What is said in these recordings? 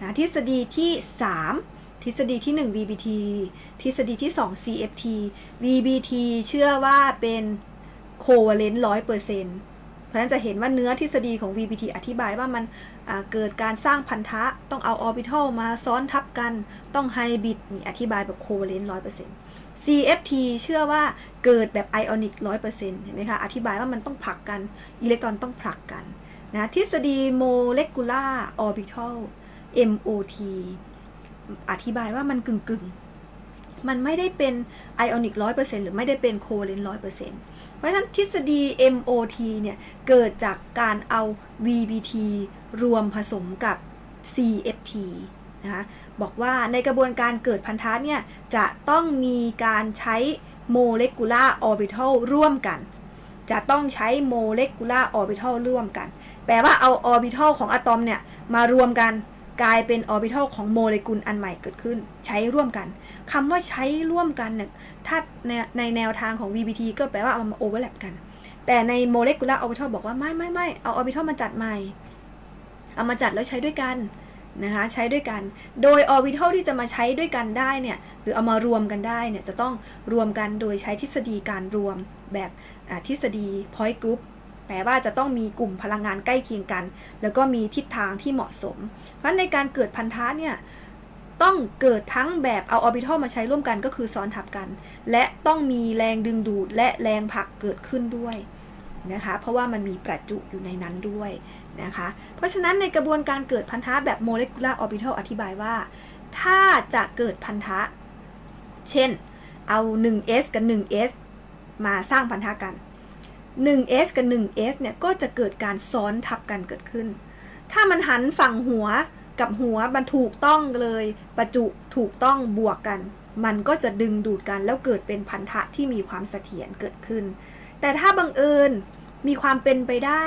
นะทฤษฎีที่ 3 ทฤษฎีที่ 1 VBT ทฤษฎีที่ 2 CFT VBT เชื่อว่าเป็น covalent ร้อยเปอร์เซ็นต์เพราะฉะนั้นจะเห็นว่าเนื้อทฤษฎีของ VBT อธิบายว่ามันเกิดการสร้างพันธะ ต้องเอาออร์บิทัลมาซ้อนทับกัน ต้องไฮบริดมีอธิบายแบบ covalent ร้อยเปอร์เซ็นต์ CFT เชื่อว่าเกิดแบบไอออนิกร้อยเปอร์เซ็นต์เห็นไหมคะ อธิบายว่ามันต้องผลักกัน อิเล็กตรอนต้องผลักกันนะทฤษฎีโมเลกุลาร์ออร์บิทัล MOT อธิบายว่ามันกึ่งกึ่งมันไม่ได้เป็นไอออนิกร้อยเปอร์เซ็นต์หรือไม่ได้เป็นโคเลนร้อยเปอร์เซ็นต์เพราะฉะนั้นทฤษฎี MOT เนี่ย เกิดจากการเอา VBT รวมผสมกับ CFT นะคะบอกว่าในกระบวนการเกิดพันธะเนี่ย จะต้องมีการใช้โมเลกุลาร์ออร์บิทัลร่วมกัน จะต้องใช้โมเลกุลาร์ออร์บิทัลร่วมกัน แปลว่าเอาออร์บิทัลของอะตอมเนี่ย มารวมกัน กลายเป็นออร์บิทัลของโมเลกุลอันใหม่เกิดขึ้น ใช้ร่วมกันคำว่าใช้ร่วมกันเนี่ยถ้าในในแนวทางของ VBT ก็แปลว่าเอามาโอเวอร์แลปกัน แต่ในโมเลกุลาร์ออร์บิทัลบอกว่าไม่ไม่ไม่เอาออร์บิทัลมาจัดใหม่ เอามาจัดแล้วใช้ด้วยกันนะคะใช้ด้วยกัน โดยออร์บิทัลที่จะมาใช้ด้วยกันได้เนี่ยหรือเอามารวมกันได้เนี่ยจะต้องรวมกันโดยใช้ทฤษฎีการรวมแบบทฤษฎี point group แปลว่าจะต้องมีกลุ่มพลังงานใกล้เคียงกัน แล้วก็มีทิศทางที่เหมาะสม เพราะในการเกิดพันธะเนี่ยต้องเกิดทั้งแบบเอาออร์บิทัลมาใช้ร่วมกันก็คือซ้อนทับกัน และต้องมีแรงดึงดูดและแรงผลักเกิดขึ้นด้วยนะคะเพราะว่ามันมีประจุอยู่ในนั้นด้วยนะคะเพราะฉะนั้นในกระบวนการเกิดพันธะแบบโมเลกุลาร์ออร์บิทัลอธิบายว่า ถ้าจะเกิดพันธะ เช่นเอา 1s กับ 1s มาสร้างพันธะกัน 1s กับ 1s เนี่ยก็จะเกิดการซ้อนทับกันเกิดขึ้น ถ้ามันหันฝั่งหัวกับหัวมันถูกต้องเลย ประจุถูกต้องบวกกัน มันก็จะดึงดูดกันแล้วเกิดเป็นพันธะที่มีความเสถียรเกิดขึ้น แต่ถ้าบังเอิญมีความเป็นไปได้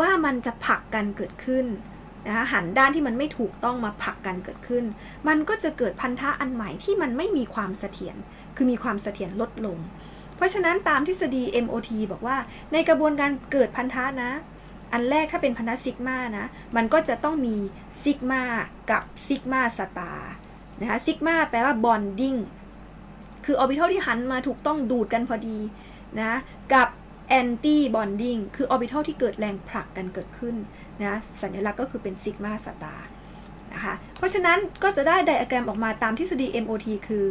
ว่ามันจะผลักกันเกิดขึ้นนะคะหันด้านที่มันไม่ถูกต้องมาผลักกันเกิดขึ้น มันก็จะเกิดพันธะอันใหม่ที่มันไม่มีความเสถียร คือมีความเสถียรลดลง เพราะฉะนั้นตามทฤษฎี MOT บอกว่า ในกระบวนการเกิดพันธะนะ อันแรกถ้าเป็นพันธะซิกมานะ มันก็จะต้องมีซิกมากับซิกมาสตาร์นะคะซิกมาแปลว่าบอนดิ้งคือออร์บิทัลที่หันมาถูกต้องดูดกันพอดีนะกับแอนตี้บอนดิ้งคือออร์บิทัลที่เกิดแรงผลักกันเกิดขึ้นนะสัญลักษณ์ก็คือเป็นซิกมาสตาร์นะคะเพราะฉะนั้นก็จะได้ไดอะแกรมออกมาตามทฤษฎี MOT คือ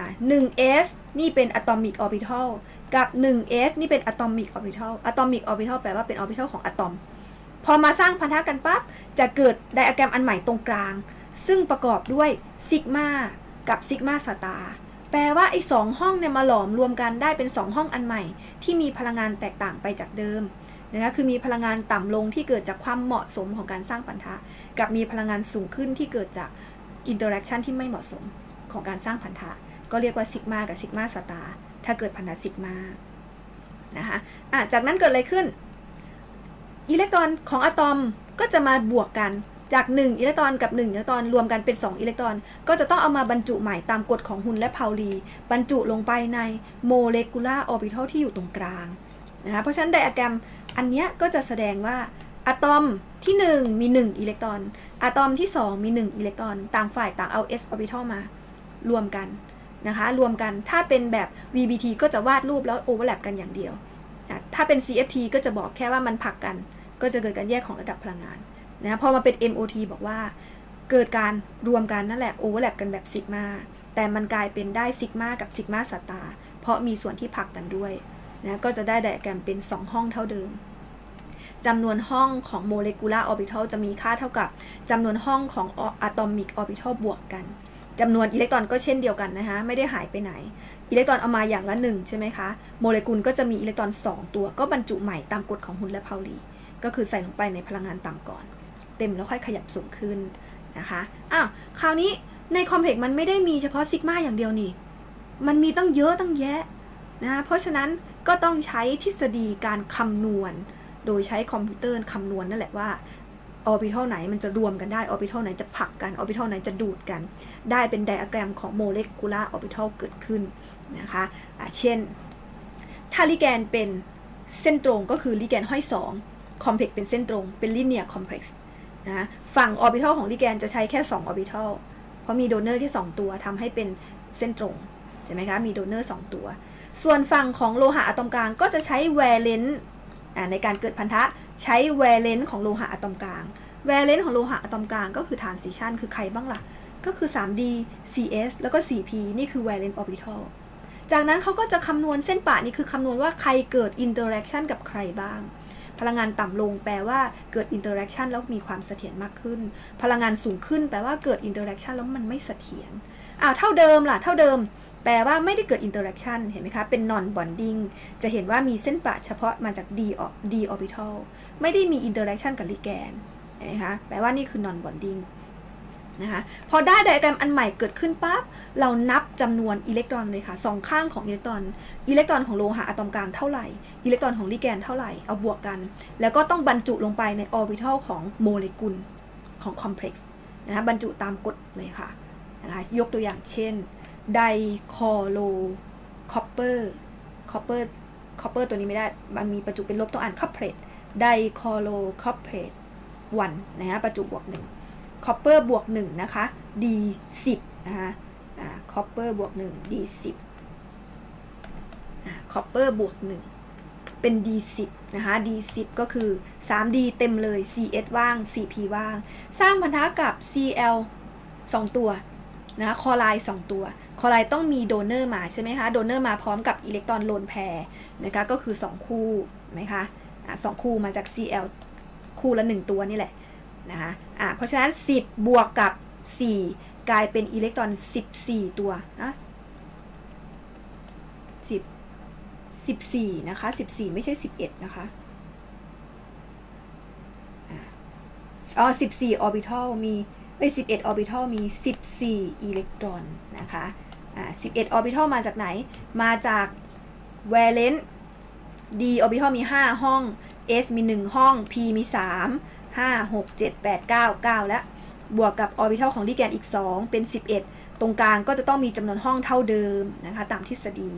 อะ 1s นี่เป็นอะตอมิกออร์บิทัลกับ 1s นี่เป็นอะตอมิกออร์บิทัลอะตอมิกออร์บิทัลแปลว่าเป็นออร์บิทัลของอะตอม พอมาสร้างพันธะกันปั๊บ จะเกิดไดอะแกรมอันใหม่ตรงกลาง ซึ่งประกอบด้วยซิกมากับซิกมาสตาร์แปลว่าไอ้สองห้องเนี่ยมาหลอมรวมกันได้เป็น 2 ห้องอันใหม่ ที่มีพลังงานแตกต่างไปจากเดิมนะคะคือมีพลังงานต่ำลงที่เกิดจากความเหมาะสมของการสร้างพันธะ กับมีพลังงานสูงขึ้นที่เกิดจากอินเตอร์แอคชันที่ไม่เหมาะสมของการสร้างพันธะ ก็เรียกว่าซิกมากับซิกมาสตาร์ถ้าเกิดพันธะซิกมานะคะอะจากนั้นเกิดอะไรขึ้น อิเล็กตรอนของอะตอมก็จะมาบวกกันจาก 1 อิเล็กตรอนกับ 1 อิเล็กตรอนรวมกันเป็น 2 อิเล็กตรอน ก็จะต้องเอามาบรรจุใหม่ตามกฎของฮุนและพาวลี บรรจุลงไปในโมเลกุลาร์ออร์บิทัลที่อยู่ตรงกลางนะคะเพราะฉะนั้นไดอะแกรมอันนี้ก็จะแสดงว่าอะตอมที่ 1 มี 1 อิเล็กตรอนอะตอมที่ 2 มี 1 อิเล็กตรอน ต่างฝ่ายต่างเอา s ออร์บิทัลมารวมกัน นะคะ รวมกันถ้าเป็นแบบ VBT ก็จะวาดรูปแล้วโอเวอร์แลปกันอย่างเดียวนะถ้าเป็น CFT ก็จะบอกแค่ว่ามันผลักกัน ก็จะเกิดการแยกของระดับพลังงานนะพอมาเป็น MOT บอกว่า เกิดการรวมกันนั่นแหละโอเวอร์แลปกันแบบซิกมาแต่มันกลายเป็นได้ซิกมากับซิกมาสตาร์เพราะมีส่วนที่ผลักกันด้วยนะก็จะได้ไดอะแกรมเป็น 2 ห้องเท่าเดิมจำนวนห้องของโมเลกุลาร์ออร์บิทัลจะมีค่าเท่ากับจำนวนห้องของอะตอมิกออร์บิทัลบวกกัน จำนวนอิเล็กตรอนก็เช่นเดียวกันนะคะ ไม่ได้หายไปไหน อิเล็กตรอนเอามาอย่างละหนึ่งใช่ไหมคะ โมเลกุลก็จะมีอิเล็กตรอน 2 ตัว ก็บรรจุใหม่ตามกฎของฮุนและพาวลี ก็คือใส่ลงไปในพลังงานต่ำก่อน เต็มแล้วค่อยขยับสูงขึ้นนะคะ อ้าว คราวนี้ในคอมเพล็กซ์มันไม่ได้มีเฉพาะซิกมาอย่างเดียวนี่ มันมีตั้งเยอะตั้งแยะนะ เพราะฉะนั้นก็ต้องใช้ทฤษฎีการคำนวณ โดยใช้คอมพิวเตอร์คำนวณนั่นแหละว่า ออร์บิทัลไหนมันจะรวมกันได้ออร์บิทัลไหนจะผลักกันออร์บิทัลไหนจะดูดกัน ได้เป็นไดอะแกรมของโมเลกุลาร์ออร์บิทัลเกิดขึ้นนะคะะเช่น ถ้าลิแกนเป็นเส้นตรงก็คือลิแกนห้อยสองคอมเพล็กซ์เป็นเส้นตรงเป็นลิเนียคอมเพล็กซ์นะฝั่งออร์บิทัลของลิแกนจะใช้แค่ 2 ออร์บิทัลเพราะมีโดเนอร์แค่ 2 ตัวทำให้เป็นเส้นตรงใช่ไหมคะมีโดเนอร์ 2 ตัว ส่วนฝั่งของโลหะอะตอมกลางก็จะใช้แวเลนต์ในการเกิดพันธะ ใช้แวเลนต์ของโลหะอะตอมกลาง แวเลนต์ของโลหะอะตอมกลางก็คือฐานสีชันคือใครบ้างล่ะ ก็คือ 3D CS แล้วก็ 4P นี่คือ valence orbital จากนั้นเขาก็จะคำนวณเส้นป่านี่คือคำนวณว่าใครเกิด interaction กับใครบ้าง พลังงานต่ำลงแปลว่าเกิด interaction แล้วมีความเสถียรมากขึ้น พลังงานสูงขึ้นแปลว่าเกิด interaction แล้วมันไม่เสถียรอ้าวเท่าเดิมล่ะ เท่าเดิม แปลว่าไม่ได้เกิด interaction เห็นไหมคะ เป็น non bonding จะเห็นว่ามีเส้นประเฉพาะมาจาก d or- d orbital ไม่ได้มี interaction กับลิแกนเห็นไหมคะแปลว่านี่คือ non bonding นะคะพอได้ไดอะแกรมอันใหม่เกิดขึ้นปั๊บเรานับจำนวนอิเล็กตรอนเลยค่ะสองข้างของอิเล็กตรอนอิเล็กตรอนของโลหะอะตอมกลางเท่าไหร่อิเล็กตรอนของลิแกนเท่าไหร่เอาบวกกัน แล้วก็ต้องบรรจุลงไปในออร์บิทัลของโมเลกุลของคอมเพล็กซ์นะคะบรรจุตามกฎเลยค่ะนะคะยกตัวอย่างเช่น ไดคอโลคอปเปอร์คอปเปอร์คอปเปอร์ตัวนี้ไม่ได้ มันมีประจุเป็นลบต้องอ่านคอปเพลตไดคอโลคอปเพลตวันนะคะประจุบวกหนึ่งคอปเปอร์บวก1นะคะ D 10นะคะอ่าคอปเปอร์บวก1 D 10อ่าคอปเปอร์บวก1เป็น D 10 นะคะ D 10 ก็คือ 3D เต็มเลย CS ว่าง CP ว่าง สร้างพันธะกับ CL 2 ตัว นะคะคอไลน์2ตัวคอไลน์ต้องมีโดเนอร์มาใช่ไหมคะโดเนอร์มาพร้อมกับอิเล็กตรอนโลนแพรนะคะก็คือ 2 คู่นไหมคะอ่าสองคู่มาจาก CL คู่ละ 1 ตัวนี่แหละนะคะอะเพราะฉะนั้น 10 บวกกับ 4 กลายเป็นอิเล็กตรอน 14 ตัวนะ10 14 นะคะ 14 ไม่ใช่ 11 นะคะอะอ๋อ14 ออร์บิทัลมีเอ้ย11ออร์บิทัลมี14อิเล็กตรอนนะคะอ่า11ออร์บิทัลมาจากไหน มาจาก valence d ออร์บิทัลมี5ห้อง s มี 1 ห้อง p มี 3 5 6 7 8 9 9 แล้ว บวกกับออร์บิทัลของลิแกนอีก 2 เป็น 11 ตรงกลางก็จะต้องมีจำนวนห้องเท่าเดิมนะคะ ตามทฤษฎี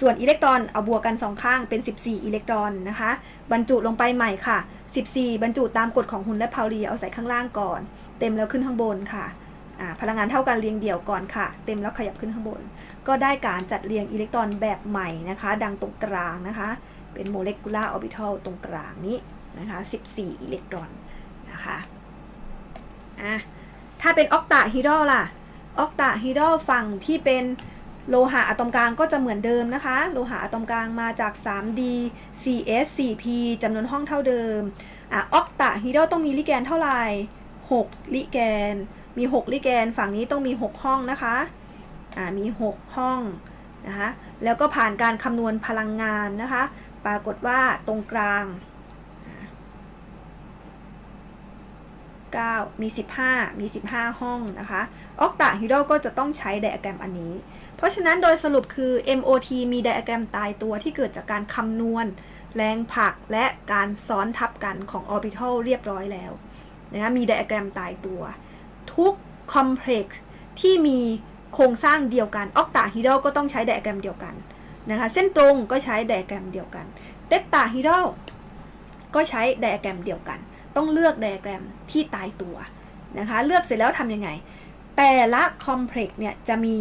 ส่วนอิเล็กตรอนเอาบวกกัน 2 ข้างเป็น 14 อิเล็กตรอนนะคะ บรรจุลงไปใหม่ค่ะ 14 บรรจุตามกฎของฮุนและพาวลีเอาใส่ข้างล่างก่อน ต็มแล้วขึ้นข้างบนค่ะพลังงานเท่ากันเรียงเดี่ยวก่อนค่ะ เต็มแล้วขยับขึ้นข้างบน ก็ได้การจัดเรียงอิเล็กตรอนแบบใหม่นะคะ ดังตรงกลางนะคะ เป็นโมเลกุลาร์ออร์บิทัลตรงกลางนี้นะคะ14 อิเล็กตรอนนะคะอะถ้าเป็นออกตาฮีดอลล่ะออกตาฮีดอลฝั่งที่เป็นโลหะอะตอมกลางก็จะเหมือนเดิมนะคะ โลหะอะตอมกลางมาจาก 3D CS 4P จำนวนห้องเท่าเดิมอะออกตาฮีดอลต้องมีลิแกนเท่าไหร่ 6 ลิแกน มี 6 ลิแกน ฝั่งนี้ต้องมี 6 ห้องนะคะ อ่า มี 6 ห้องนะคะ แล้วก็ผ่านการคำนวณพลังงานนะคะ ปรากฏว่าตรงกลาง 9 มี 15 มี 15 ห้องนะคะออกตาฮิโดก็จะต้องใช้ไดอะแกรมอันนี้ เพราะฉะนั้นโดยสรุปคือ MOT มีไดอะแกรมตายตัวที่เกิดจากการคำนวณ แรงผลักและการซ้อนทับกันของออร์บิทัลเรียบร้อยแล้ว นะคะมีไดอะแกรมตายตัว ทุกคอมเพล็กซ์ที่มีโครงสร้างเดียวกันออกตาฮิโดก็ต้องใช้ไดอะแกรมเดียวกันนะคะเส้นตรงก็ใช้ไดอะแกรมเดียวกันเตตาฮิโดก็ใช้ไดอะแกรมเดียวกัน ต้องเลือกไดอะแกรมที่ตายตัวนะคะเลือกเสร็จแล้วทำยังไง แต่ละคอมเพล็กซ์เนี่ยจะมี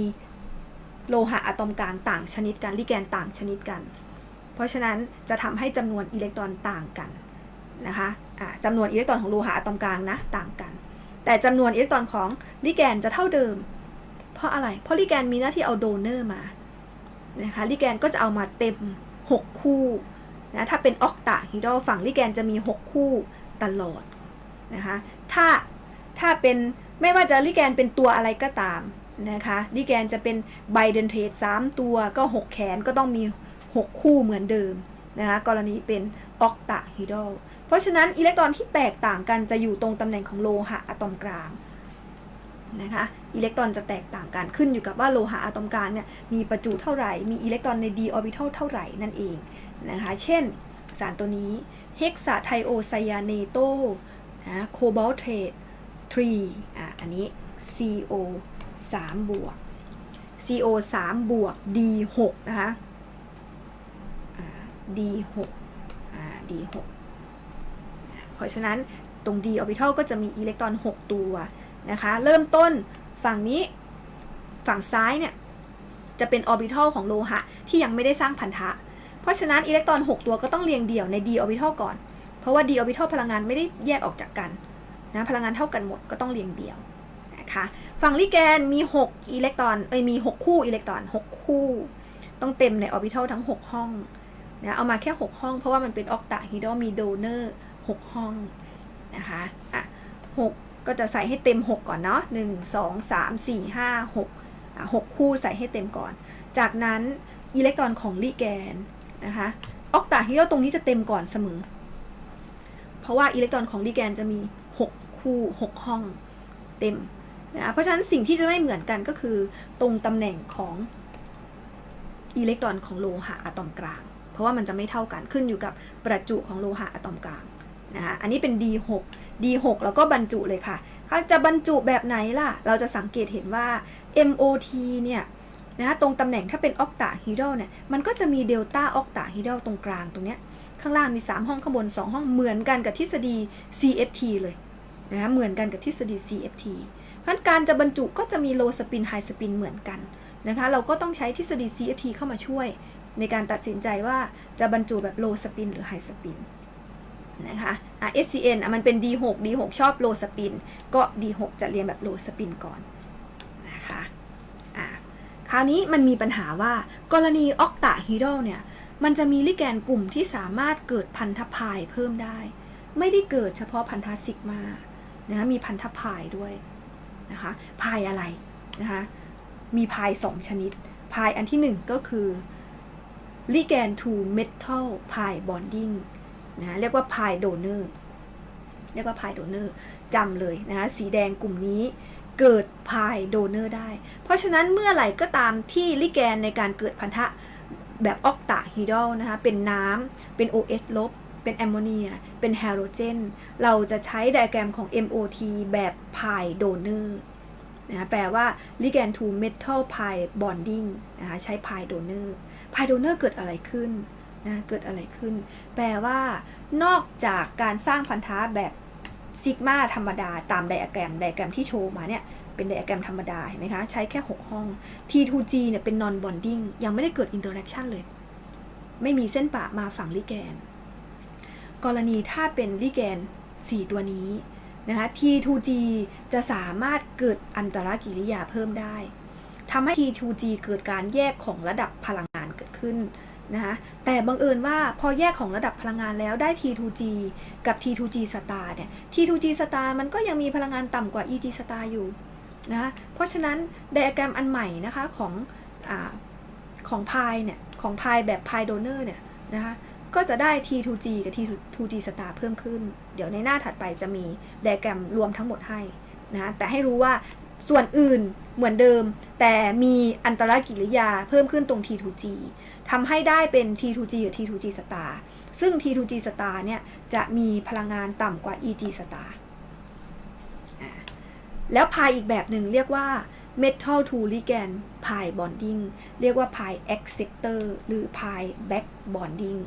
โลหะอะตอมกลางต่างชนิดกันลิแกนต่างชนิดกัน เพราะฉะนั้นจะทำให้จำนวนอิเล็กตรอนต่างกันนะคะ จำนวนอิเล็กตรอนของโลหะอะตอมกลางนะต่างกัน แต่จำนวนอิเล็กตรอนของลิแกนจะเท่าเดิม เพราะอะไร เพราะลิแกนมีหน้าที่เอาโดเนอร์มานะคะลิแกนก็จะเอามาเต็ม 6 คู่นะถ้าเป็นออกตาฮิดอลฝั่งลิแกนจะมี 6 คู่ตลอดนะคะถ้าถ้าเป็นไม่ว่าจะลิแกนเป็นตัวอะไรก็ตามนะคะลิแกนจะเป็นไบเดนเทส3ตัวก็ 6 แขนก็ต้องมี 6 คู่เหมือนเดิมนะคะกรณีเป็นออกตาฮิดอล เพราะฉะนั้นอิเล็กตรอนที่แตกต่างกันจะอยู่ตรงตำแหน่งของโลหะอะตอมกลางนะคะอิเล็กตรอนจะแตกต่างกันขึ้นอยู่กับว่าโลหะอะตอมกลางเนี่ยมีประจุเท่าไหร่ มีอิเล็กตรอนใน d ออร์บิทัลเท่าไหร่นั่นเองนะคะเช่นสารตัวนี้เฮกซาไทโอไซยาเนโตนะโคบอลเทรด3อะอันนี้ CO 3บวก CO 3บวก D 6นะคะ D 6อ่า D 6 ราะฉะนั้นตรง d orbital ก็จะมีอิเล็กตรอน 6 ตัวนะคะ เริ่มต้นฝั่งนี้ฝั่งซ้ายเนี่ยจะเป็นออร์บิทัลของโลหะที่ยังไม่ได้สร้างพันธะ เพราะฉะนั้นอิเล็กตรอน 6 ตัวก็ต้องเรียงเดี่ยวใน d orbital ก่อน เพราะว่า d orbital พลังงานไม่ได้แยกออกจากกันนะพลังงานเท่ากันหมดก็ต้องเรียงเดี่ยวนะคะฝั่งลิแกนมี 6 อิเล็กตรอนเอ้ยมี 6 คู่อิเล็กตรอน 6 คู่ ต้องเต็มในออร์บิทัลทั้ง 6 ห้องนะเอามาแค่ 6 ห้องเพราะว่ามันเป็นออกตาฮิดรมีโดเนอร์ 6 ห้องนะคะอะ6ก็จะใส่ให้เต็ม 6 ก่อนเนาะ1 2 3 4 5 6อะ6คู่ใส่ให้เต็มก่อน จากนั้นอิเล็กตรอนของลิแกนนะคะออกตาฮิดรตรงนี้จะเต็มก่อนเสมอ เพราะว่าอิเล็กตรอนของลิแกนจะมี 6 คู่ 6 ห้องเต็มนะเพราะฉะนั้นสิ่งที่จะไม่เหมือนกันก็คือตรงตำแหน่งของอิเล็กตรอนของโลหะอะตอมกลาง เพราะว่ามันจะไม่เท่ากันขึ้นอยู่กับประจุของโลหะอะตอมกลาง นะคะอันนี้เป็น D6 D6 แล้วก็บรรจุเลยค่ะเขาจะบรรจุแบบไหนล่ะ เราจะสังเกตเห็นว่า MOT เนี่ยนะตรงตำแหน่งถ้าเป็นออกตาฮิดรเนี่ยมันก็จะมีเดลต้าออกตาฮิดรตรงกลางตรงเนี้ยข้างล่างมี 3 ห้องข้างบน 2 ห้องเหมือนกันกับทฤษฎี CFT เลยนะคะเหมือนกันกับทฤษฎี CFT เพราะฉะนั้นการจะบรรจุก็จะมีโลสปินไฮสปินเหมือนกันนะคะเราก็ต้องใช้ทฤษฎี CFT เข้ามาช่วย ในการตัดสินใจว่าจะบรรจุแบบโลสปินหรือไฮสปิน นะคะอะ SCN อะมันเป็น D6 D6 ชอบโลสปิน ก็ D6 จะเรียนแบบโลสปินก่อนนะคะอะคราวนี้มันมีปัญหาว่ากรณีออกตาฮิดรเนี่ย มันจะมีลิแกนกลุ่มที่สามารถเกิดพันธพายเพิ่มได้ ไม่ได้เกิดเฉพาะพันธะซิกมานะคะมีพันธพายด้วยนะคะพายอะไรนะคะมีพาย2ชนิด พายอันที่1ก็คือลิแกน to metal pi bonding นะเรียกว่าพายโดเนอร์เรียกว่าพายโดเนอร์จำเลยนะคะสีแดงกลุ่มนี้เกิดพายโดเนอร์ได้ เพราะฉะนั้นเมื่อไหร่ก็ตามที่ลิแกนในการเกิดพันธะแบบออกตาฮิดรนะคะเป็นน้ำเป็น OH ลบ เป็นแอมโมเนีย เป็นไฮโดรเจน เราจะใช้ไดอะแกรมของ MOT แบบพายโดเนอร์นะแปลว่า ligand to metal pi bonding นะคะใช้พายโดเนอร์พายโดเนอร์เกิดอะไรขึ้น นะเกิดอะไรขึ้น แปลว่านอกจากการสร้างพันธะแบบซิกมาธรรมดาตามไดอะแกรมไดอะแกรมที่โชว์มาเนี่ยเป็นไดอะแกรมธรรมดาเห็นไหมคะ ใช้แค่ 6 ห้อง T2G เนี่ยเป็น non bonding ยังไม่ได้เกิด interaction เลย ไม่มีเส้นปะมาฝั่งลิแกน กรณีถ้าเป็นลิแกน 4 ตัวนี้นะคะ T2G จะสามารถเกิดอันตรกิริยาเพิ่มได้ทำให้ T2G เกิดการแยกของระดับพลังงานเกิดขึ้น นะคะแต่บังเอิญว่าพอแยกของระดับพลังงานแล้วได้ T2G กับ T2G star เนี่ย T2G star มันก็ยังมีพลังงานต่ำกว่า EG star อยู่นะคะเพราะฉะนั้นไดอะแกรมอันใหม่นะคะของอของพายเนี่ย ของพายแบบพายโดเนอร์เนี่ยนะคะก็จะได้ T2G กับ T2G star เพิ่มขึ้น เดี๋ยวในหน้าถัดไปจะมีไดอะแกรมรวมทั้งหมดให้นะแต่ให้รู้ว่าส่วนอื่น เหมือนเดิม แต่มีอันตรกิริยาเพิ่มขึ้นตรง T2G ทำให้ได้เป็น T2G กับ T2G star ซึ่ง T2G star เนี่ยจะมีพลังงานต่ำกว่า EG star แล้วพายอีกแบบหนึ่งเรียกว่า metal to ligand pi bonding เรียกว่า pi acceptor หรือ pi back bonding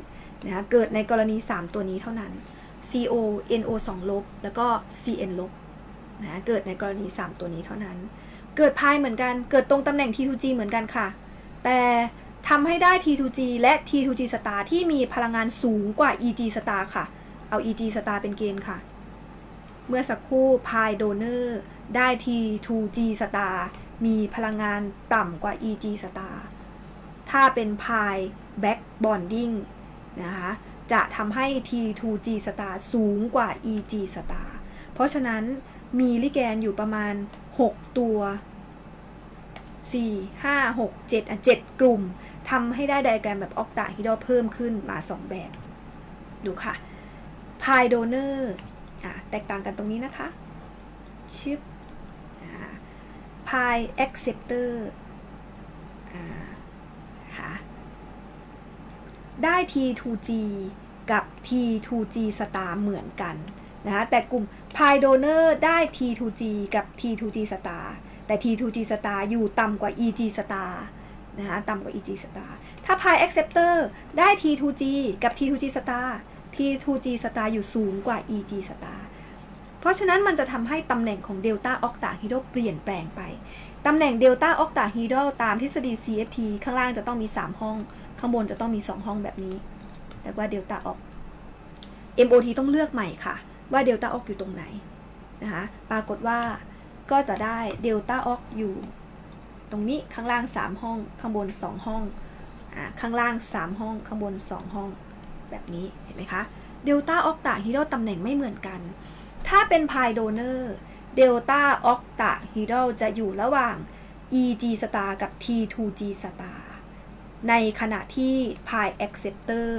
นะเกิดในกรณี 3 ตัวนี้เท่านั้น CO NO 2ลบแล้วก็ CN ลบนะเกิดในกรณี 3 ตัวนี้เท่านั้น เกิดพายเหมือนกัน เกิดตรงตำแหน่ง T2G เหมือนกันค่ะ แต่ทำให้ได้ T2G และ T2G star ที่มีพลังงานสูงกว่า EG star ค่ะ เอา EG star เป็นเกณฑ์ค่ะ เมื่อสักครู่พายโดเนอร์ได้ T2G star มีพลังงานต่ำกว่า EG star ถ้าเป็นพาย back bonding นะคะจะทำให้ T2G star สูงกว่า EG star เพราะฉะนั้นมีลิแกนอยู่ประมาณ 6ตัว4 5 6 7อะ7กลุ่มทำให้ได้ไดอะแกรมแบบออกตาฮิดเพิ่มขึ้นมา2แบบ ดูค่ะพายโดเนอร์อะแตกต่างกันตรงนี้นะคะชิปพายแอคเซปเตอร์ค่ะได้ T2G กับ T2G star เหมือนกัน นะคะแต่กลุ่ม Pi Donor ได้ T2G กับ T2G star แต่ T2G star อยู่ต่ำกว่า EG star นะคะต่ำกว่า EG star ถ้า Pi Acceptor ได้ T2G กับ T2G star T2G star อยู่สูงกว่า EG star เพราะฉะนั้นมันจะทำให้ตำแหน่งของเดลต้าออกตาฮีโดเปลี่ยนแปลงไป ตำแหน่งเดลต้าออกตาฮีโดตามทฤษฎี CFT ข้างล่างจะต้องมี 3 ห้อง ข้างบนจะต้องมี 2 ห้องแบบนี้เรียกว่าเดลต้าออก MOT ต้องเลือกใหม่ค่ะ ว่าเดลต้าออกอยู่ตรงไหนนะคะปรากฏว่าก็จะได้เดลต้าออกอยู่ ตรงนี้ข้างล่าง 3 ห้อง ข้างบน 2 ห้องอ่าข้างล่าง 3 ห้อง ข้างบน 2 ห้อง แบบนี้เห็นไหมคะเดลต้าออกตาฮีโดตำแหน่งไม่เหมือนกัน ถ้าเป็นพายโดเนอร์เดลต้าออกตาฮีโดจะอยู่ระหว่าง EG star กับ T2G star ในขณะที่พาย acceptor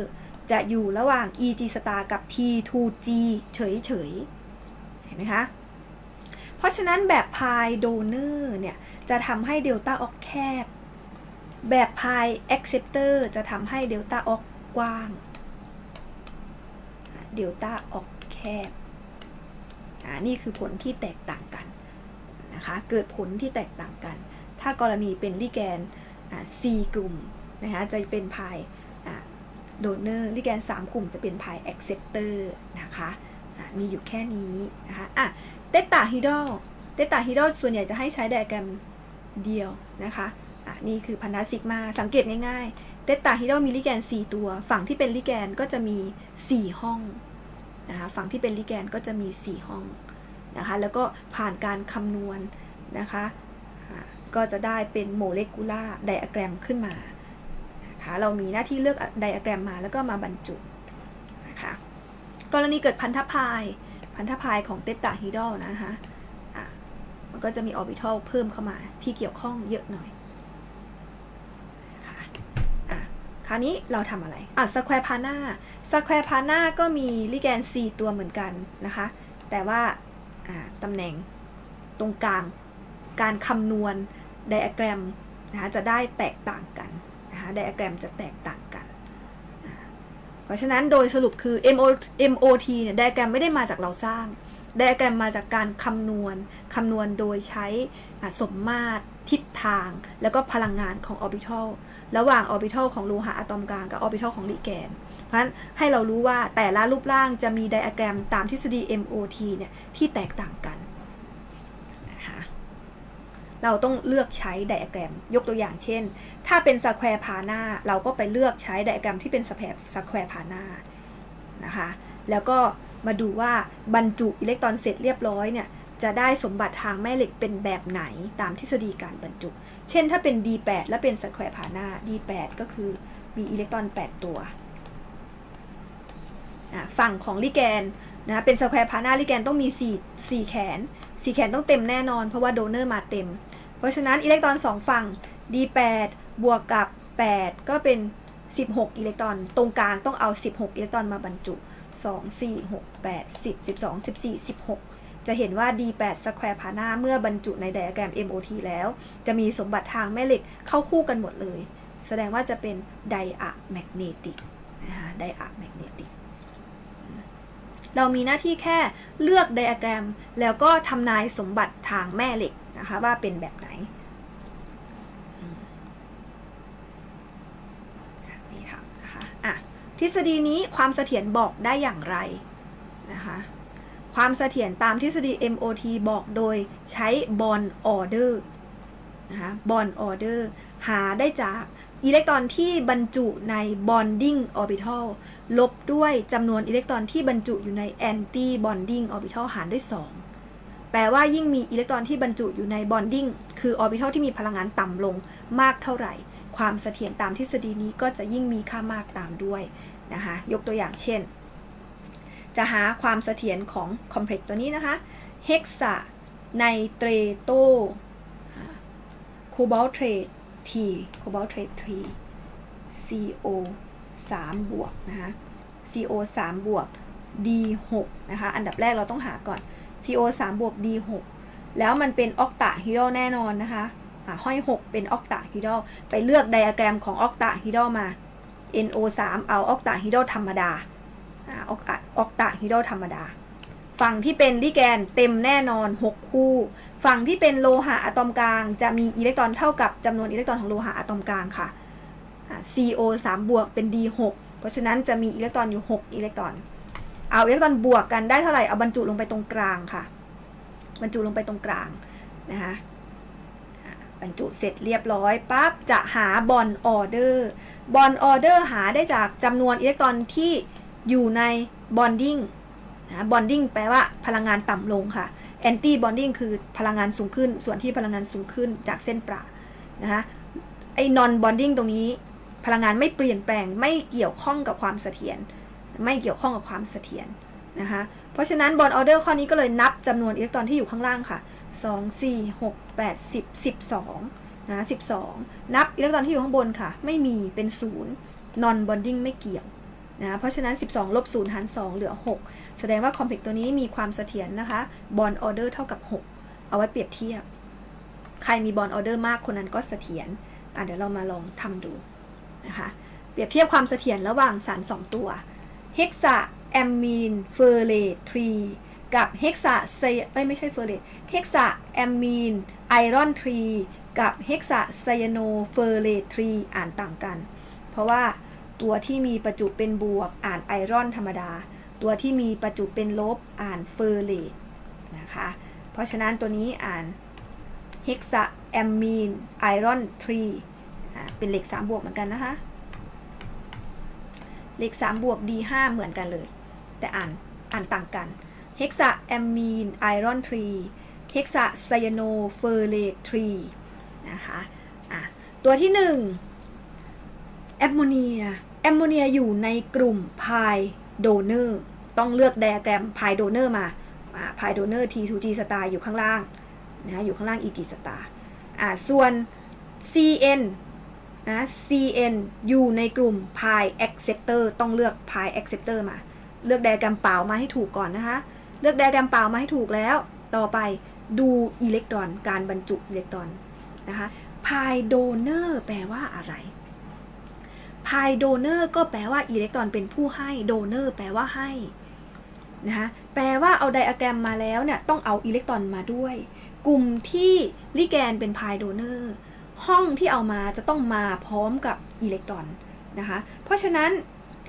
จะอยู่ระหว่าง EG star กับ T2G เฉยๆ เห็นไหมคะ เพราะฉะนั้นแบบพายโดเนอร์เนี่ย จะทำให้เดลต้าออกแคบ แบบพาย acceptor จะทำให้เดลต้าออกกว้าง เดลต้าออกแคบอ่านี่คือผลที่แตกต่างกันนะคะ เกิดผลที่แตกต่างกัน ถ้ากรณีเป็นลิแกน C กลุ่มนะคะ จะเป็นพาย โดเนอร์ลิแกน 3 กลุ่มจะเป็นพาย acceptor นะคะมีอยู่แค่นี้นะคะอะเตตาฮิดอลเตตาฮิดอลส่วนใหญ่จะให้ใช้ไดอะแกรมเดียวนะคะอะนี่คือพันธะซิกมาสังเกตง่ายๆเตตาฮิดอลมีลิแกน 4 ตัว ฝั่งที่เป็นลิแกนก็จะมี 4 ห้องนะคะฝั่งที่เป็นลิแกนก็จะมี 4 ห้องนะคะแล้วก็ผ่านการคำนวณนะคะก็จะได้เป็นโมเลกุลาร์ไดอะแกรมขึ้นมา นะคะเรามีหน้าที่เลือกไดอะแกรมมาแล้วก็มาบรรจุนะคะกรณีเกิดพันธพายพันธพายของเตตาฮิดอลนะคะมันก็จะมีออร์บิทัลเพิ่มเข้ามาที่เกี่ยวข้องเยอะหน่อยคราวนี้เราทำอะไร อะสแควร์พาน่าสแควร์พาน่าก็มีลิแกน4ตัวเหมือนกันนะคะ แต่ว่าตำแหน่งตรงกลาง การคำนวณไดอะแกรมนะคะจะได้แตกต่างกัน ไดอะแกรมจะแตกต่างกัน เพราะฉะนั้นโดยสรุปคือ MO MOT เนี่ยไดอะแกรมไม่ได้มาจากเราสร้างไดอะแกรมมาจากการคำนวณคำนวณโดยใช้สมมาตรทิศทาง แล้วก็พลังงานของออร์บิทัลระหว่างออร์บิทัลของโลหะอะตอมกลางกับออร์บิทัลของลิแกน เพราะฉะนั้นให้เรารู้ว่าแต่ละรูปร่างจะมีไดอะแกรมตามทฤษฎี MOT เนี่ยที่แตกต่างกัน เราต้องเลือกใช้ไดอะแกรม ยกตัวอย่างเช่น ถ้าเป็นสแควร์พานาเราก็ไปเลือกใช้ไดอะแกรมที่เป็นสแควร์สแควร์พานานะคะ แล้วก็มาดูว่าบรรจุอิเล็กตรอนเสร็จเรียบร้อยเนี่ยจะได้สมบัติทางแม่เหล็กเป็นแบบไหนตามทฤษฎีการบรรจุ เช่นถ้าเป็น D8 และเป็นสแควร์พานา D8 ก็คือมีอิเล็กตรอน 8 ตัว ฝั่งของลิแกนนะเป็นสแควร์พานาลิแกนต้องมี 4 4 แขน 4 แขนต้องเต็มแน่นอนเพราะว่าโดเนอร์มาเต็ม เพราะฉะนั้นอิเล็กตรอน 2 ฝั่ง D8 บวกกับ 8 ก็เป็น 16 อิเล็กตรอน ตรงกลางต้องเอา 16 อิเล็กตรอนมาบรรจุ 2 4 6 8 10 12 14 16 จะเห็นว่า D8 สแควร์พาน้าเมื่อบรรจุในไดอะแกรม MOT แล้ว จะมีสมบัติทางแม่เหล็กเข้าคู่กันหมดเลย แสดงว่าจะเป็นไดอะแมกเนติกนะคะไดอะแมกเนติกเรามีหน้าที่แค่เลือกไดอะแกรม แล้วก็ทำนายสมบัติทางแม่เหล็ก นะคะ ว่าเป็นแบบไหนนี่ค่ะนะคะอะทฤษฎีนี้ความเสถียรบอกได้อย่างไรนะคะความเสถียรตามทฤษฎี MOT บอกโดยใช้ Bond order นะคะ Bond order หาได้จากอิเล็กตรอนที่บรรจุใน bonding orbital ลบด้วยจำนวนอิเล็กตรอนที่บรรจุอยู่ใน anti bonding orbital หารด้วย 2 แปลว่ายิ่งมีอิเล็กตรอนที่บรรจุอยู่ใน bonding คือ orbital ที่มีพลังงานต่ำลงมากเท่าไหร่ ความเสถียรตามทฤษฎีนี้ก็จะยิ่งมีค่ามากตามด้วยนะคะยกตัวอย่างเช่น จะหาความเสถียรของ complex ตัวนี้นะคะ hexa nitreto cobalt trade T cobalt trade 3 CO 3บวกนะคะ CO 3บวก D 6นะคะ อันดับแรกเราต้องหาก่อน CO 3บวก D 6แล้วมันเป็นออกตาฮิโดแน่นอนนะคะอะห้อย 6 เป็นออกตาฮิโดไปเลือกไดอะแกรมของออกตาฮิโดมา NO 3เอาออกตาฮิโดธรรมดาออกตาออกตาฮิโดธรรมดา ฝั่งที่เป็นลิแกนเต็มแน่นอน 6 คู่ ฝั่งที่เป็นโลหะอะตอมกลาง จะมีอิเล็กตรอนเท่ากับจำนวนอิเล็กตรอนของโลหะอะตอมกลางค่ะอ่า CO 3บวกเป็น D 6เพราะฉะนั้นจะมีอิเล็กตรอนอยู่ 6 อิเล็กตรอน เอาอิเล็กตรอนบวกกันได้เท่าไหร่เอาบรรจุลงไปตรงกลางค่ะ บรรจุลงไปตรงกลางนะคะบรรจุเสร็จเรียบร้อยปั๊บจะหาบอนออเดอร์บอนออเดอร์หาได้จากจำนวนอิเล็กตรอนที่อยู่ในบอนดิ้งนะบอนดิ้งแปลว่าพลังงานต่ำลงค่ะแอนตี้บอนดิ้งคือพลังงานสูงขึ้น ส่วนที่พลังงานสูงขึ้นจากเส้นประนะคะไอ้นอนบอนดิ้งตรงนี้ พลังงานไม่เปลี่ยนแปลงไม่เกี่ยวข้องกับความเสถียร ไม่เกี่ยวข้องกับความเสถียรนะคะ เพราะฉะนั้นบอนออเดอร์ข้อนี้ก็เลยนับจำนวนอิเล็กตรอนที่อยู่ข้างล่างค่ะ 2 4 6 8 10 12นะ12 นับอิเล็กตรอนที่อยู่ข้างบนค่ะ ไม่มีเป็น0 non bonding ไม่เกี่ยวนะเพราะฉะนั้น 12 ลบ 0 หาร 2 เหลือ 6 แสดงว่าคอมเพล็กซ์ตัวนี้มีความเสถียรนะคะ bond order เท่ากับ 6 เอาไว้เปรียบเทียบ ใครมี bond order มากคนนั้นก็เสถียรอะเดี๋ยวเรามาลองทำดูนะคะ เปรียบเทียบความเสถียรระหว่างสาร 2 ตัว hexa amine ferrate 3กับ hexa เอ้ยไม่ใช่ ferrate hexa amine iron 3กับ hexa cyano ferrate 3อ่านต่างกัน เพราะว่าตัวที่มีประจุเป็นบวกอ่านไอรอนธรรมดา ตัวที่มีประจุเป็นลบอ่านเฟอร์เรตนะคะ เพราะฉะนั้นตัวนี้อ่าน hexa amine iron 3อ่าเป็นเหล็ก3บวกเหมือนกันนะคะ เลข 3 บวก D5 เหมือนกันเลย แต่อ่านอ่านต่างกัน hexa amine iron 3 hexa cyano ferrate 3นะคะอะตัวที่1แอมโมเนียแอมโมเนียอยู่ในกลุ่มพายโดเนอร์ต้องเลือกไดอะแกรมพายโดเนอร์มาพายโดเนอร์ T2G สตาร์อยู่ข้างล่างนะอยู่ข้างล่าง EG สตาร์อะส่วน CN นะ CN อยู่ในกลุ่ม pi acceptor ต้องเลือก pi acceptor มา เลือกไดอะแกรมเปล่ามาให้ถูกก่อนนะคะ เลือกไดอะแกรมเปล่ามาให้ถูกแล้ว ต่อไปดูอิเล็กตรอน การบรรจุอิเล็กตรอนนะคะ pi donor แปลว่าอะไร pi donor ก็แปลว่าอิเล็กตรอนเป็นผู้ให้ donor แปลว่าให้นะคะแปลว่าเอาไดอะแกรมมาแล้วเนี่ยต้องเอาอิเล็กตรอนมาด้วย กลุ่มที่ลิแกนเป็น pi donor ห้องที่เอามาจะต้องมาพร้อมกับอิเล็กตรอนนะคะ เพราะฉะนั้น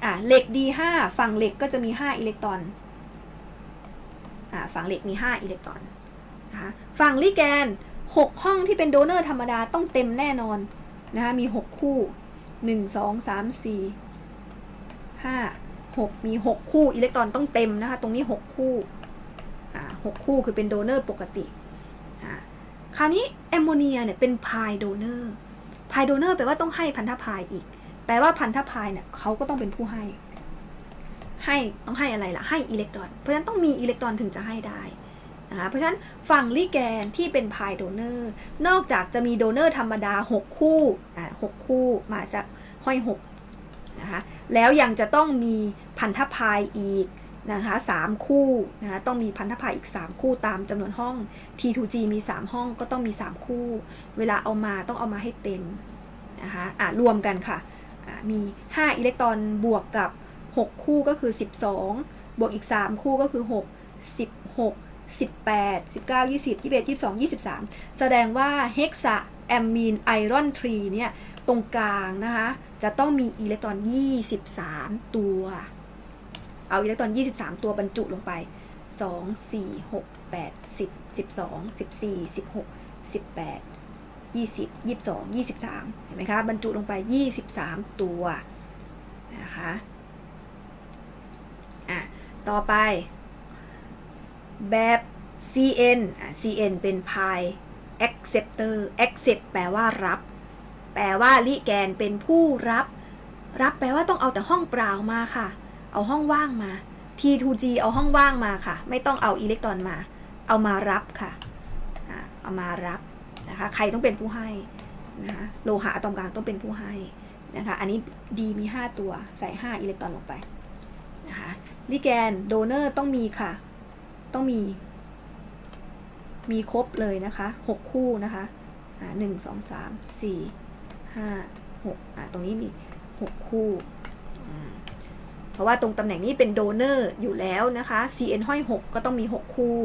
อะเหล็ก D5 ฝั่งเหล็กก็จะมี 5 อิเล็กตรอนอะฝั่งเหล็กมี 5 อิเล็กตรอนนะคะฝั่งลิแกน 6 ห้องที่เป็นโดเนอร์ธรรมดาต้องเต็มแน่นอนนะคะมี 6 คู่ 1 2 3 4 5 6 มี 6 คู่อิเล็กตรอนต้องเต็มนะคะ ตรงนี้ 6 คู่อ่า6คู่คือเป็นโดเนอร์ปกติ คราวนี้แอมโมเนียเนี่ยเป็นพายโดเนอร์พายโดเนอร์แปลว่าต้องให้พันธพายอีก แปลว่าพันธพายเนี่ยเขาก็ต้องเป็นผู้ให้ ให้ต้องให้อะไรล่ะ ให้อิเล็กตรอน เพราะฉะนั้นต้องมีอิเล็กตรอนถึงจะให้ได้นะคะเพราะฉะนั้นฝั่งลิแกนที่เป็นพายโดเนอร์ นอกจากจะมีโดเนอร์ธรรมดา 6 คู่อ่าหกคู่มาจากห้อย6นะคะแล้วยังจะต้องมีพันธพายอีก นะคะสามคู่นะคะต้องมีพันธพายอีก 3 คู่ตามจำนวนห้อง T2G มี 3 ห้องก็ต้องมี 3 คู่ เวลาเอามาต้องเอามาให้เต็มนะคะอะรวมกันค่ะอะมี 5 อิเล็กตรอนบวกกับ 6 คู่ก็คือ 12 บวกอีก 3 คู่ก็คือ 6 16 18 19 20 21 22 23 แสดงว่า hexa amine iron 3เนี่ยตรงกลางนะคะจะต้องมีอิเล็กตรอน 23 ตัว เอาอิเล็กตรอน 23 ตัวบรรจุลงไป 2 4 6 8 10 12 14 16 18 20 22 23 เห็นไหมคะ บรรจุลงไป 23 ตัว นะคะ อะ ต่อไป แบบ CN อะ CN เป็น pi acceptor accept แปลว่ารับ แปลว่าลิแกนเป็นผู้รับ รับแปลว่าต้องเอาแต่ห้องเปล่ามาค่ะ เอาห้องว่างมา T2G เอาห้องว่างมาค่ะ ไม่ต้องเอาอิเล็กตรอนมา เอามารับค่ะ เอามารับนะคะ ใครต้องเป็นผู้ให้นะคะโลหะอะตอมกลางต้องเป็นผู้ให้นะคะ อันนี้ D มี 5 ตัวใส่ 5 อิเล็กตรอนลงไปนะคะลิแกนโดเนอร์ต้องมีค่ะ ต้องมี มีครบเลยนะคะ 6 คู่นะคะหนึ่งสองสามสี่ห้าหกอ่าตรงนี้มี 6 คู่ ราะว่าตรงตำแหน่งนี้เป็นโดเนอร์อยู่แล้วนะคะ CN ห้อย 6 ก็ต้องมี 6 คู่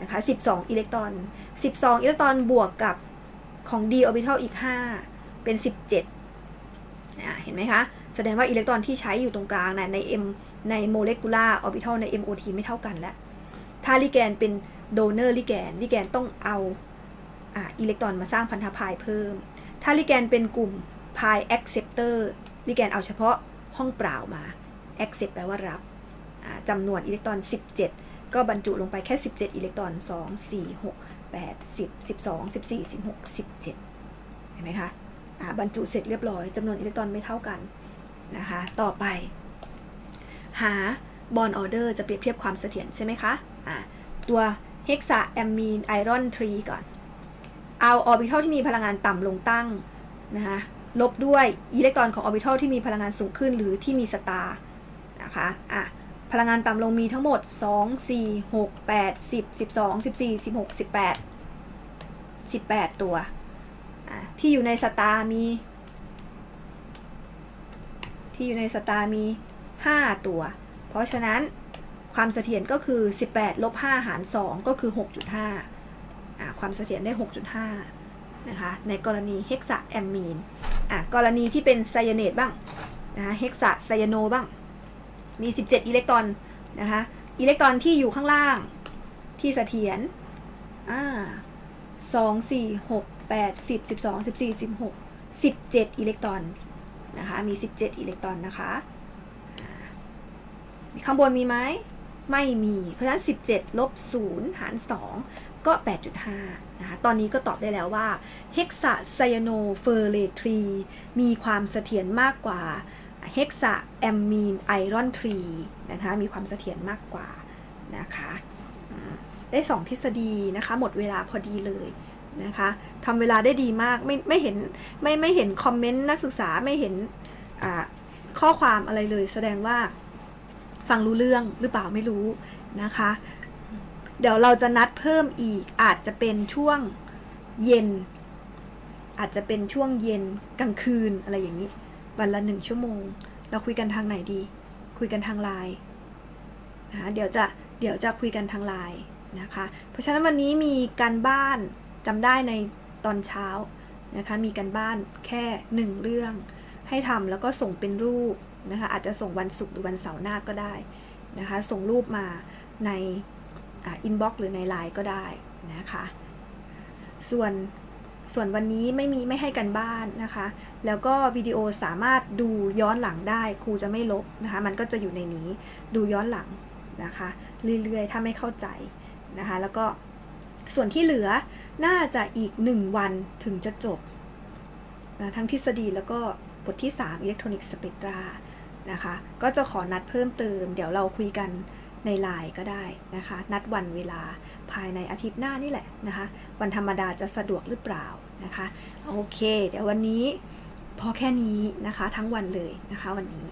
นะคะ 12 อิเล็กตรอน 12 อิเล็กตรอนบวกกับของ d orbital อีก 5 เป็น 17อ่าเห็นไหมคะ แสดงว่าอิเล็กตรอนที่ใช้อยู่ตรงกลางนะใน M ในโมเลกุลาร์ออร์บิทัลใน MOT ไม่เท่ากันแล้ว ถ้าลิแกนเป็นโดเนอร์ลิแกนลิแกนต้องเอาอ่าอิเล็กตรอนมาสร้างพันธะพายเพิ่ม ถ้าลิแกนเป็นกลุ่มพายแอคเซปเตอร์ลิแกนเอาเฉพาะห้องเปล่ามา accept แปลว่ารับจำนวนอิเล็กตรอน 17 ก็บรรจุลงไปแค่ 17 อิเล็กตรอน 2 4 6 8 10 12 14 16 17 เห็นไหมคะอ่าบรรจุเสร็จเรียบร้อยจำนวนอิเล็กตรอนไม่เท่ากันนะคะ ต่อไป หาบอนออเดอร์จะเปรียบเทียบความเสถียรใช่ไหมคะอ่าตัวเฮกซาแอมมีนไอรอนทรีก่อน เอาออร์บิทัลที่มีพลังงานต่ำลงตั้งนะคะลบด้วยอิเล็กตรอนของออร์บิทัลที่มีพลังงานสูงขึ้นหรือที่มีสตาร์ นะคะอะพลังงานต่ำลงมีทั้งหมด 2 4 6 8 10 12 14 16 18 18 ตัวอะที่อยู่ในสตาร์มี ที่อยู่ในสตาร์มี 5 ตัว เพราะฉะนั้นความเสถียรก็คือ 18 ลบ 5 หาร 2 ก็คือ 6.5อความเสถียรได้ 6.5 นะคะ ในกรณีเฮกซาแอมมีน กรณีที่เป็นไซยาเนตบ้าง นะคะ เฮกซาไซยาโนบ้าง มี 17 อิเล็กตรอนนะคะอิเล็กตรอนที่อยู่ข้างล่างที่เสถียรอ่าสองสี่หกแปดสิบสิบสองสิบสี่สิบหกสิบเจ็ดอิเล็กตรอนนะคะมี17อิเล็กตรอนนะคะข้างบนมีไหมไม่มีเพราะฉะนั้น17ลบ0หาร2ก็8.5นะคะตอนนี้ก็ตอบได้แล้วว่าเฮกซาไซโนเฟอร์เรทรีมีความเสถียรมากกว่า เฮกซาแอมมีนไอรอนทรีนะคะมีความเสถียรมากกว่านะคะได้ 2 ทฤษฎีนะคะ หมดเวลาพอดีเลยนะคะทำเวลาได้ดีมากไม่ไม่เห็นไม่ไม่เห็นคอมเมนต์นักศึกษาไม่เห็นข้อความอะไรเลย แสดงว่าฟังรู้เรื่องหรือเปล่าไม่รู้นะคะ เดี๋ยวเราจะนัดเพิ่มอีกอาจจะเป็นช่วงเย็น อาจจะเป็นช่วงเย็นกลางคืนอะไรอย่างนี้ วันละหนึ่งชั่วโมง เราคุยกันทางไหนดี คุยกันทางไลน์นะคะเดี๋ยวจะเดี๋ยวจะคุยกันทางไลน์นะคะ เพราะฉะนั้นวันนี้มีการบ้านจำได้ในตอนเช้านะคะมีการบ้านแค่หนึ่งเรื่อง ให้ทำแล้วก็ส่งเป็นรูปนะคะอาจจะส่งวันศุกร์หรือวันเสาร์หน้าก็ได้นะคะส่งรูปมาในอินบ็อกซ์หรือในไลน์ก็ได้นะคะส่วน ส่วนวันนี้ไม่มีไม่ให้กันบ้านนะคะ แล้วก็วิดีโอสามารถดูย้อนหลังได้ครูจะไม่ลบนะคะ มันก็จะอยู่ในนี้ดูย้อนหลังนะคะ เรื่อยๆ ถ้าไม่เข้าใจนะคะ แล้วก็ส่วนที่เหลือน่าจะอีก 1 วันถึงจะจบนะทั้งทฤษฎีแล้วก็บทที่3อิเล็กทรอนิกส์สเปกตรานะคะ ก็จะขอนัดเพิ่มเติม เดี๋ยวเราคุยกัน ในไลน์ก็ได้นะคะ นัดวันเวลาภายในอาทิตย์หน้านี่แหละนะคะ วันธรรมดาจะสะดวกหรือเปล่านะคะ โอเค เดี๋ยววันนี้พอแค่นี้นะคะ ทั้งวันเลยนะคะวันนี้